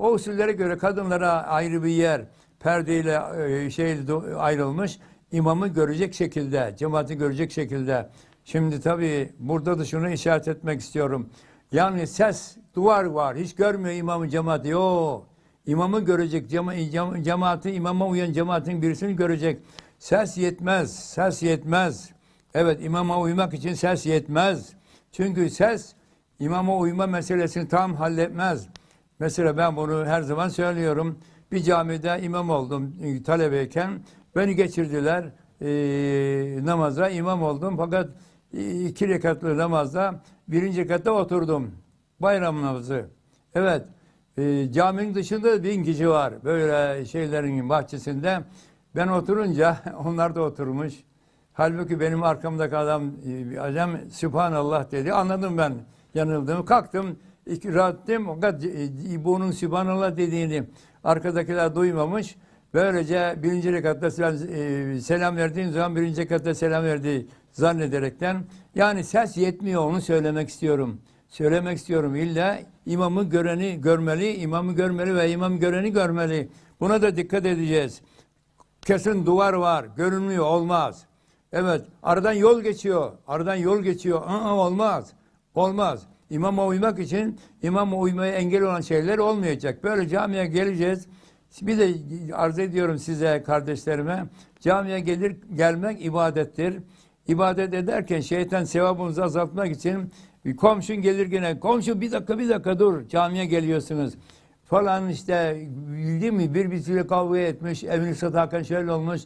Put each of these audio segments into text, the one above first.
O usullere göre kadınlara ayrı bir yer perdeyle şey ayrılmış. imamı görecek şekilde, cemaati görecek şekilde. Şimdi tabii burada da şunu işaret etmek istiyorum. Yani ses, duvar var. Hiç görmüyor imamı cemaati. Yok. İmamı görecek, cema, cema- cemaati, imama uyan cemaatin birisini görecek. Ses yetmez, ses yetmez. Evet, imama uymak için ses yetmez. Çünkü ses imama uyma meselesini tam halletmez. Mesela ben bunu her zaman söylüyorum. Bir camide imam oldum e, talebeyken. Beni geçirdiler e, namaza imam oldum. Fakat iki rekatlı namazda birinci rekatta oturdum. Bayram namazı. Evet. E, caminin dışında bin kişi var. Böyle şeylerin bahçesinde. Ben oturunca onlar da oturmuş. Halbuki benim arkamdaki adam e, adam Sübhanallah dedi. Anladım ben yanıldığımı. Kalktım. Rahatım. Fakat e, bunun Sübhanallah dediğini arkadakiler duymamış. Böylece birinci rekatta selam, e, selam verdiğin zaman birinci rekatta selam verdiği zannederekten yani ses yetmiyor onu söylemek istiyorum. Söylemek istiyorum. İlla imamı göreni görmeli, imamı görmeli ve imam göreni görmeli. Buna da dikkat edeceğiz. Kesin duvar var, görünmüyor, olmaz. Evet, aradan yol geçiyor, aradan yol geçiyor. Aa, olmaz, olmaz. İmama uymak için imama uymaya engel olan şeyler olmayacak. Böyle camiye geleceğiz. Bir de arz ediyorum size kardeşlerime. Camiye gelir gelmek ibadettir. İbadet ederken şeytan sevabınızı azaltmak için komşun gelir gene komşu bir dakika bir dakika dur camiye geliyorsunuz falan işte değil mi birbirisiyle kavga etmiş evini satarken şöyle olmuş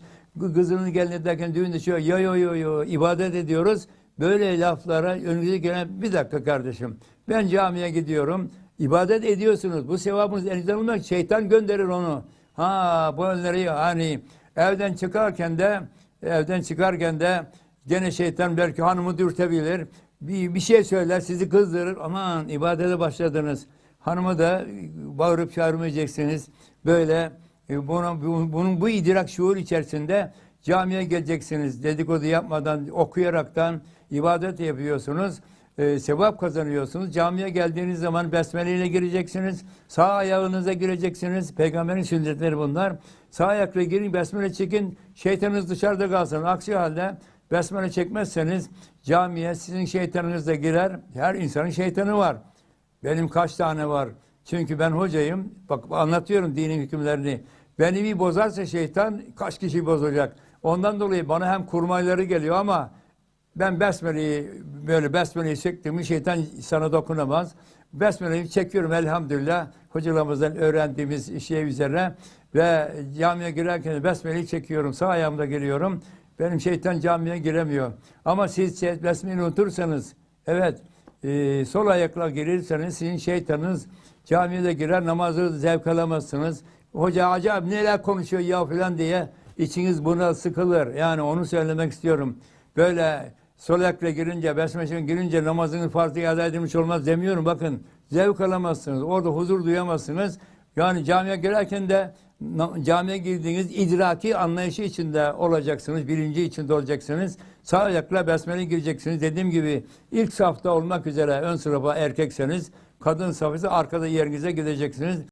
kızının gelin ederken düğünde şöyle yo yo yo yo ibadet ediyoruz böyle laflara önünüze gelen bir dakika kardeşim ben camiye gidiyorum ibadet ediyorsunuz bu sevabınız elinizden olmak şeytan gönderir onu ha bu önleri hani evden çıkarken de evden çıkarken de gene şeytan belki hanımı dürtebilir bir, bir şey söyler sizi kızdırır aman ibadete başladınız Hanıma da bağırıp çağırmayacaksınız. Böyle e, buna, bu- bunun bu idrak şuur içerisinde camiye geleceksiniz. Dedikodu yapmadan, okuyaraktan ibadet yapıyorsunuz. E, sevap kazanıyorsunuz. Camiye geldiğiniz zaman besmele ile gireceksiniz. Sağ ayağınıza gireceksiniz. Peygamberin sünnetleri bunlar. Sağ ayakla girin, besmele çekin. Şeytanınız dışarıda kalsın. Aksi halde besmele çekmezseniz camiye sizin şeytanınız da girer. Her insanın şeytanı var. Benim kaç tane var? Çünkü ben hocayım. Bak anlatıyorum dinin hükümlerini. Beni bir bozarsa şeytan kaç kişi bozacak? Ondan dolayı bana hem kurmayları geliyor ama ben besmeleyi böyle besmeleyi çektiğimi şeytan sana dokunamaz. Besmeleyi çekiyorum elhamdülillah. Hocalarımızdan öğrendiğimiz şey üzerine ve camiye girerken besmeleyi çekiyorum. Sağ ayağımda giriyorum. Benim şeytan camiye giremiyor. Ama siz şey- besmeleyi unutursanız evet e, sol ayakla girirseniz sizin şeytanınız camiye de girer namazı zevk alamazsınız. Hoca acayip neler konuşuyor ya falan diye içiniz buna sıkılır. Yani onu söylemek istiyorum. Böyle sol ayakla girince, besmele girince namazınız farzı iade edilmiş olmaz demiyorum. Bakın zevk alamazsınız. Orada huzur duyamazsınız. Yani camiye girerken de camiye girdiğiniz idraki anlayışı içinde olacaksınız. Bilinci içinde olacaksınız. Sağ ayakla besmele gireceksiniz. Dediğim gibi ilk safta olmak üzere ön sınıfa erkekseniz kadın safısı arkada yerinize gideceksiniz.